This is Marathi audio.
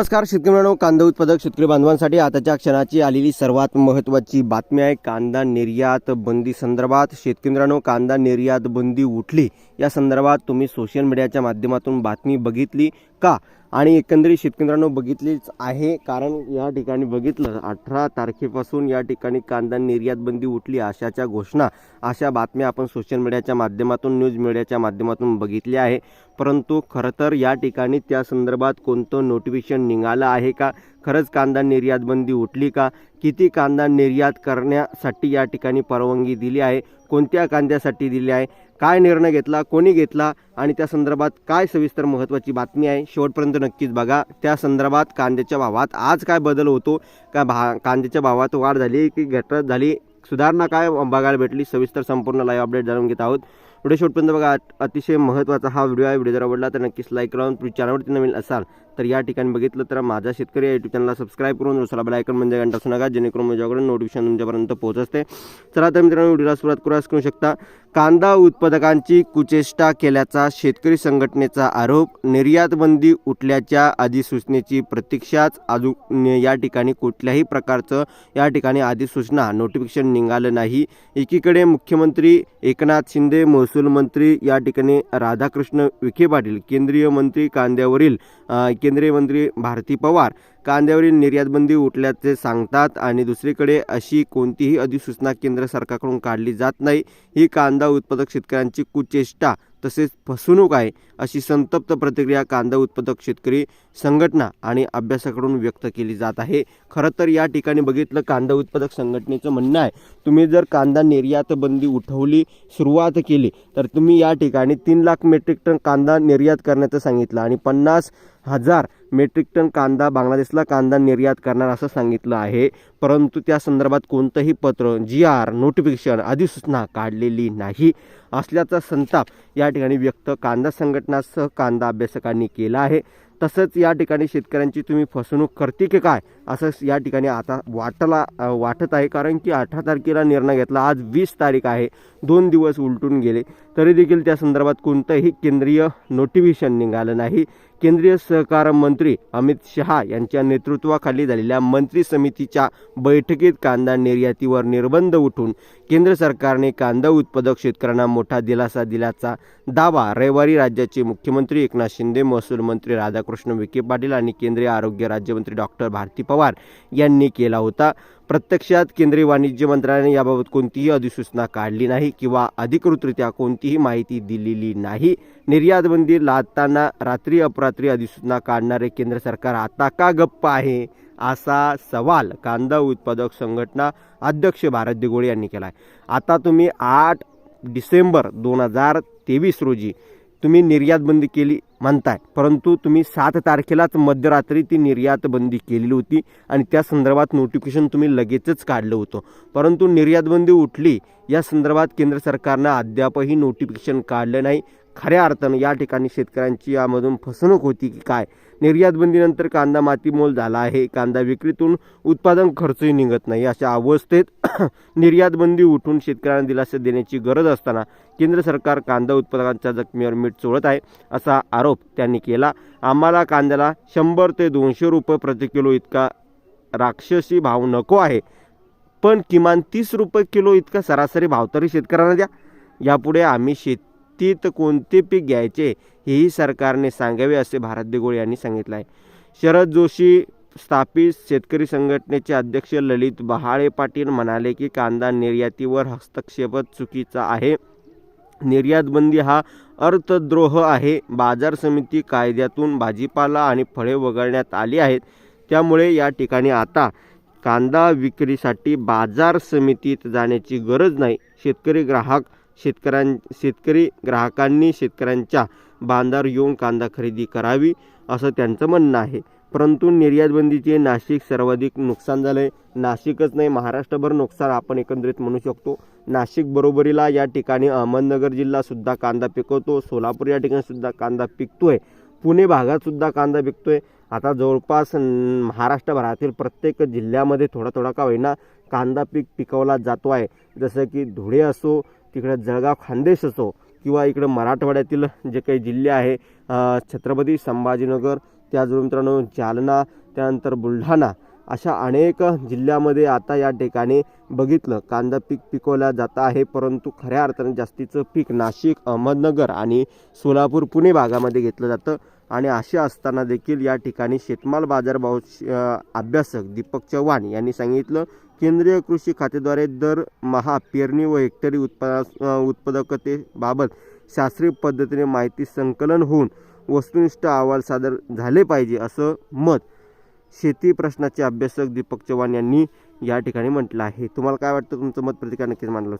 नमस्कार शेतकरी मित्रांनो कांदा उत्पादक शेतकरी बांधवांसाठी आताच्या क्षणाची आलेली सर्वात महत्त्वाची बातमी आहे कांदा निर्यात बंदी संदर्भात. शेतकरी मित्रांनो कांदा निर्यात बंदी उठली. या संदर्भात तुम्ही सोशल मीडियाच्या माध्यमातून बातमी बघितली का? आणि एकंदरीत शेतकरी बघितलीच आहे. कारण या ठिकाणी बघितलं अठरा तारखेपासून या ठिकाणी कांदा निर्यात बंदी उठली अशाच्या घोषणा अशा बातम्या आपण सोशल मीडियाच्या माध्यमातून न्यूज मीडियाच्या माध्यमातून बघितल्या आहे. परंतु खरं तर या ठिकाणी त्या संदर्भात कोणतं नोटिफिकेशन निघालं आहे का? खरंच कांदा निर्यात बंदी उठली का? किती कांदा निर्यात करण्यासाठी या ठिकाणी परवानगी दिली आहे? कोणत्या कांद्यासाठी दिली आहे? काय निर्णय घेतला? कोणी घेतला? आणि त्या संदर्भात काय सविस्तर महत्त्वाची बातमी आहे? शेवटपर्यंत नक्कीच बघा. त्या संदर्भात कांद्याच्या भावात आज काय बदल होतो? का भा कांद्याच्या भावात वाढ झाली की घटत झाली? सुधारणा काय बघायला भेटली? सविस्तर संपूर्ण लाईव्ह अपडेट जाणून घेत आहोत. व्हिडिओ शेवटपर्यंत बघा. अतिशय महत्त्वाचा हा व्हिडिओ आहे. व्हिडिओ जर आवडला तर नक्कीच लाईक करून तुम्ही चॅनलवरती नवीन असाल तर या ठिकाणी बघितलं तर माझा शेतकरी यूट्यूब चॅनलला सबस्क्राईब करून दुसरा बेलायकन म्हणजे घंटा सुनागा जेणेकरून माझ्याकडून नोटिफिकेशन तुमच्यापर्यंत पोहोचते चला तर मित्रांनो व्हिडिओला सुरुवात करू शकता. कांदा उत्पादकांची कुचेष्टा केल्याचा शेतकरी संघटनेचा आरोप निर्यातबंदी उठल्याच्या अधिसूचनेची प्रतीक्षाच अजून या ठिकाणी कुठल्याही प्रकारचं या ठिकाणी अधिसूचना नोटिफिकेशन निघालं नाही. एकीकडे मुख्यमंत्री एकनाथ शिंदे महसूल मंत्री या ठिकाणी राधाकृष्ण विखे पाटील केंद्रीय मंत्री कांद्यावरील केंद्रीय मंत्री भारती पवार कांद्यावरील निर्यातबंदी उठल्याचे सांगतात आणि दुसरीकडे अशी कोणतीही अधिसूचना केंद्र सरकारकडून काढली जात नाही. ही कांदा उत्पादक शेतकऱ्यांची कुचेष्टा तसेच फसवणूक आहे अशी संतप्त प्रतिक्रिया कांदा उत्पादक शेतकरी संघटना आणि अभ्यासाकडून व्यक्त केली जात आहे. खरं तर या ठिकाणी बघितलं कांदा उत्पादक संघटनेचं म्हणणं आहे तुम्ही जर कांदा निर्यात बंदी उठवली सुरुवात केली तर तुम्ही या ठिकाणी तीन लाख मेट्रिक टन कांदा निर्यात करण्याचं सांगितलं आणि पन्नास हजार मेट्रिक टन कांदा बांगलादेशला कांदा निर्यात करणार असं सांगितलं आहे. परंतु त्या संदर्भात कोणतंही पत्र जी आर नोटिफिकेशन अधिसूचना काढलेली नाही. असल्याचा संताप या ठिकाणी व्यक्त कांदा संघटनासह कांदा अभ्यासकांनी केला आहे. तसंच या ठिकाणी शेतकऱ्यांची तुम्ही फसवणूक करते की काय? असं या ठिकाणी आता वाटला वाटत आहे. कारण की अठरा तारखेला निर्णय घेतला. आज वीस तारीख आहे. दोन दिवस उलटून गेले. तरी देखील त्या संदर्भात कोणतंही केंद्रीय नोटिफिकेशन निघालं नाही. केंद्रीय सहकार मंत्री अमित शहा यांच्या नेतृत्वाखाली झालेल्या मंत्री समितीच्या बैठकीत कांदा निर्यातीवर निर्बंध उठून केंद्र सरकारने कांदा उत्पादक शेतकऱ्यांना मोठा दिलासा दिल्याचा दावा रविवारी राज्याचे मुख्यमंत्री एकनाथ शिंदे महसूल मंत्री राधाकृष्ण विखे पाटील आणि केंद्रीय आरोग्य राज्यमंत्री डॉक्टर भारती पवार यांनी केला होता. प्रत्यक्षात केंद्रीय वाणिज्य मंत्रालयाने याबाबत कोणतीही अधिसूचना काढली नाही किंवा अधिकृतरित्या कोणतीही माहिती दिलेली नाही. निर्यात बंदी लादताना रात्री अपरात्री अधिसूचना काढणारे केंद्र सरकार आता का गप्प आहे? असा सवाल कांदा उत्पादक संघटना अध्यक्ष भारत दिगोळे यांनी केला आहे आता तुम्ही आठ डिसेंबर दोन हजार तेवीस रोजी तुम्ही निर्यात बंदी केली म्हणताय. परंतु तुम्ही सात तारखेलाच मध्यरात्री ती निर्यात बंदी केलेली होती आणि त्या संदर्भात नोटिफिकेशन तुम्ही लगेचच काढलं होतं. परंतु निर्यात बंदी उठली या संदर्भात केंद्र सरकारनं अद्यापही नोटिफिकेशन काढलं नाही. खऱ्या अर्थानं या ठिकाणी शेतकऱ्यांची यामधून फसवणूक होती की काय? निर्यात बंदीनंतर कांदा मातीमोल झाला आहे. कांदा विक्रीतून उत्पादन खर्चही निघत नाही. अशा अवस्थेत निर्यात बंदी उठून शेतकऱ्यांना दिलासा देण्याची गरज असताना केंद्र सरकार कांदा उत्पादकांच्या जखमीवर मीठ चोळत आहे असा आरोप त्यांनी केला. आम्हाला कांद्याला शंभर ते दोनशे रुपये प्रति किलो इतका राक्षसी भाव नको आहे. पण किमान तीस रुपये किलो इतका सरासरी भाव तरी शेतकऱ्यांना द्या. यापुढे आम्ही शेत शेतीत कोणते पीक घ्यायचे हेही सरकारने सांगावे असे भारत देगोळे यांनी सांगितलं आहे शरद जोशी स्थापित शेतकरी संघटनेचे अध्यक्ष ललित बहाळे पाटील म्हणाले की कांदा निर्यातीवर हस्तक्षेप चुकीचा आहे. निर्यातबंदी हा अर्थद्रोह आहे. बाजार समिती कायद्यातून भाजीपाला आणि फळे वगळण्यात आली आहेत. त्यामुळे या ठिकाणी आता कांदा विक्रीसाठी बाजार समितीत जाण्याची गरज नाही. शेतकरी ग्राहक शेतकऱ्यां शेतकरी ग्राहकांनी शेतकऱ्यांच्या बांधावर येऊन कांदा खरेदी करावी असं त्यांचं म्हणणं आहे. परंतु निर्यातबंदीचे नाशिक सर्वाधिक नुकसान झालं आहे नाशिकच नाही महाराष्ट्रभर नुकसान आपण एकंदरीत म्हणू शकतो. नाशिक बरोबरीला या ठिकाणी अहमदनगर जिल्हासुद्धा कांदा पिकवतो सोलापूर या ठिकाणीसुद्धा कांदा कांदा पिकतोय पुणे भागातसुद्धा कांदा कांदा पिकतोय. आता जवळपास महाराष्ट्रभरातील प्रत्येक जिल्ह्यामध्ये थोडा थोडा का होईना कांदा पीक पिकवला जातो आहे जसं की धुळे असो तिकडं जळगाव खानदेश असो किंवा इकडं मराठवाड्यातील जे काही जिल्हे आहे छत्रपती संभाजीनगर त्याचबरोबर मित्रांनो जालना त्यानंतर बुलढाणा अशा अनेक जिल्ह्यामध्ये आता या ठिकाणी बघितलं कांदा पीक पिकवला जात आहे. परंतु खऱ्या अर्थाने जास्तीचं पीक नाशिक अहमदनगर आणि सोलापूर पुणे भागामध्ये घेतलं जातं. आणि असे असताना देखील या ठिकाणी शेतमाल बाजारभाव अभ्यासक दीपक चव्हाण यांनी सांगितलं केंद्रीय कृषी खात्याद्वारे दर महा पेरणी व हेक्टरी उत्पा उत्पादकतेबाबत शास्त्रीय पद्धतीने माहिती संकलन होऊन वस्तुनिष्ठ अहवाल सादर झाले पाहिजे असं मत शेती प्रश्नाचे अभ्यासक दीपक चव्हाण यांनी या ठिकाणी म्हटलं आहे. तुम्हाला काय वाटतं? तुमचं मत प्रतिकार नक्कीच मांडलं.